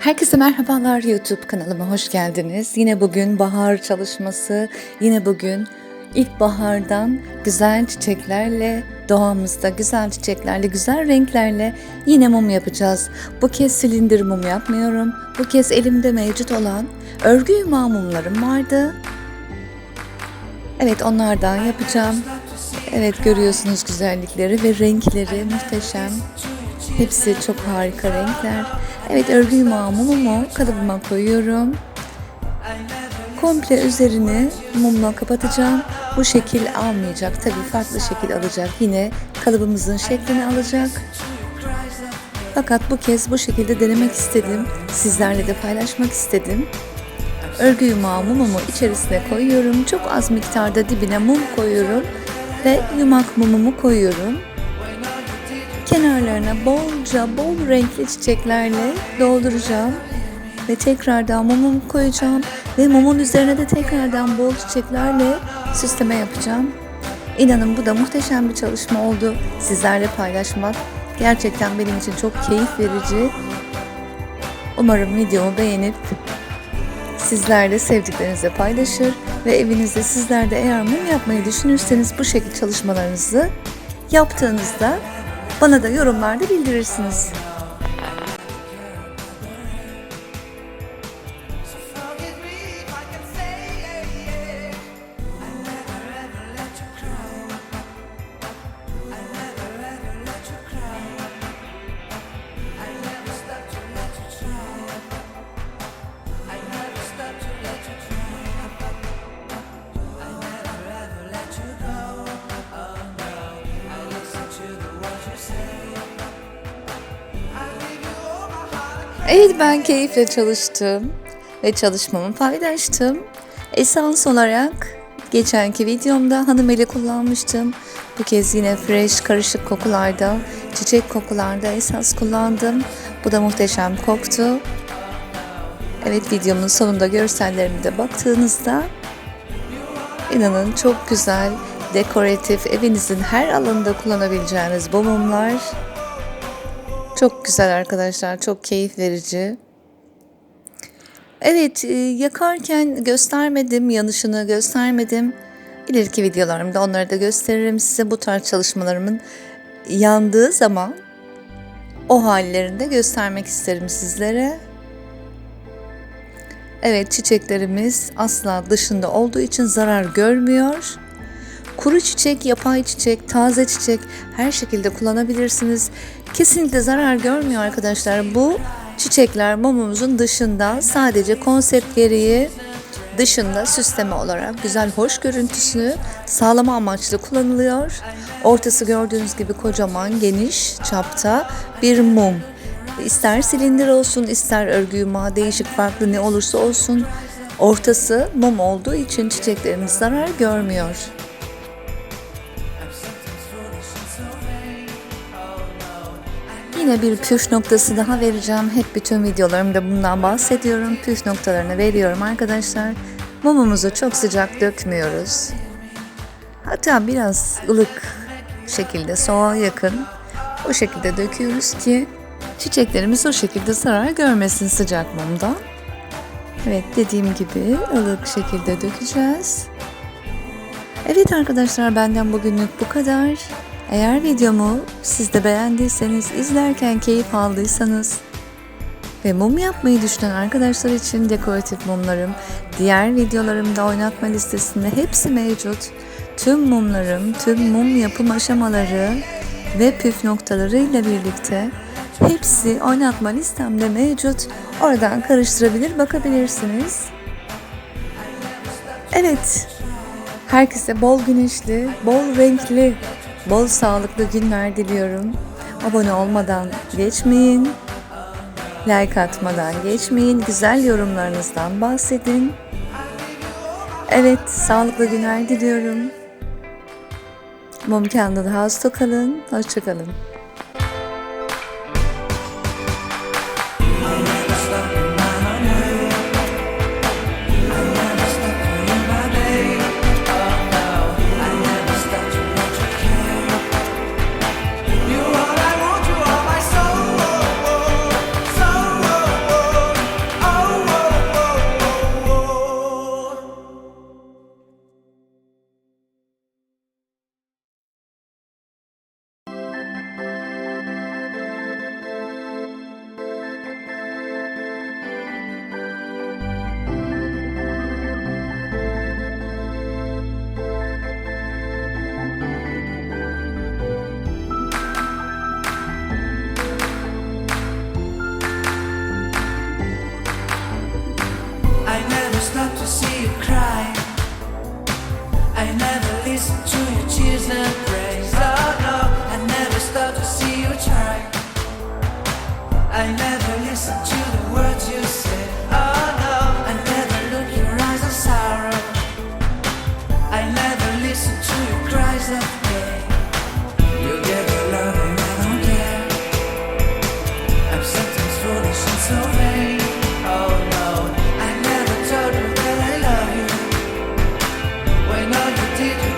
Herkese merhabalar YouTube kanalıma hoş geldiniz. Yine bugün bahar çalışması, yine bugün ilkbahardan güzel çiçeklerle, doğamızda güzel çiçeklerle, güzel renklerle yine mum yapacağız. Bu kez silindir mum yapmıyorum. Bu kez elimde mevcut olan örgü yumağı mumlarım vardı. Evet onlardan yapacağım. Evet görüyorsunuz güzellikleri ve renkleri muhteşem. Hepsi çok harika renkler. Evet örgü yumağı mumumu kalıbıma koyuyorum. Komple üzerini mumla kapatacağım. Bu şekil almayacak. Tabii farklı şekil alacak. Yine kalıbımızın şeklini alacak. Fakat bu kez bu şekilde denemek istedim. Sizlerle de paylaşmak istedim. Örgü yumağı mumumu içerisine koyuyorum. Çok az miktarda dibine mum koyuyorum ve yumak mumumu koyuyorum. Kenarlarına bolca bol renkli çiçeklerle dolduracağım ve tekrardan mumumu koyacağım ve mumun üzerine de tekrardan bol çiçeklerle süsleme yapacağım. İnanın bu da muhteşem bir çalışma oldu. Sizlerle paylaşmak gerçekten benim için çok keyif verici. Umarım videomu beğenip sizler de sevdiklerinizle paylaşır ve evinizde sizler de eğer mum yapmayı düşünürseniz bu şekilde çalışmalarınızı yaptığınızda bana da yorumlarda bildirirsiniz. Evet ben keyifle çalıştım ve çalışmamı paylaştım. Esans olarak geçenki videomda hanımeli kullanmıştım. Bu kez yine fresh karışık kokularda, çiçek kokularda esas kullandım. Bu da muhteşem koktu. Evet videomun sonunda görsellerime de baktığınızda inanın çok güzel, dekoratif, evinizin her alanında kullanabileceğiniz bu mumlar. Çok güzel arkadaşlar, çok keyif verici. Evet, e, yakarken göstermedim, yanışını göstermedim. İleriki videolarımda onları da gösteririm size. Bu tarz çalışmalarımın yandığı zaman o hallerini de göstermek isterim sizlere. Evet, çiçeklerimiz asla dışında olduğu için zarar görmüyor. Kuru çiçek, yapay çiçek, taze çiçek her şekilde kullanabilirsiniz. Kesinlikle zarar görmüyor arkadaşlar. Bu çiçekler mumumuzun dışında sadece konsept gereği dışında süsleme olarak güzel hoş görüntüsünü sağlama amaçlı kullanılıyor. Ortası gördüğünüz gibi kocaman geniş çapta bir mum. İster silindir olsun ister örgü yumağı değişik farklı ne olursa olsun ortası mum olduğu için çiçeklerimiz zarar görmüyor. Yine bir püf noktası daha vereceğim. Hep bütün videolarımda bundan bahsediyorum. Püf noktalarını veriyorum arkadaşlar. Mumumuzu çok sıcak dökmüyoruz. Hatta biraz ılık şekilde soğuğa yakın o şekilde döküyoruz ki çiçeklerimiz o şekilde zarar görmesin sıcak mumdan. Evet dediğim gibi ılık şekilde dökeceğiz. Evet arkadaşlar benden bugünlük bu kadar. Eğer videomu siz de beğendiyseniz, izlerken keyif aldıysanız ve mum yapmayı düşünen arkadaşlar için dekoratif mumlarım, diğer videolarımda oynatma listesinde hepsi mevcut. Tüm mumlarım, tüm mum yapım aşamaları ve püf noktalarıyla birlikte hepsi oynatma listemde mevcut. Oradan karıştırabilir, bakabilirsiniz. Evet, Herkese bol güneşli, bol renkli, bol sağlıklı günler diliyorum. Abone olmadan geçmeyin. Like atmadan geçmeyin. Güzel yorumlarınızdan bahsedin. Evet, sağlıklı günler diliyorum. Mum Candle House'da kalın. Hoşçakalın. did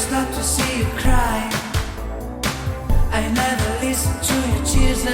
stop to see you cry. I never listen to your tears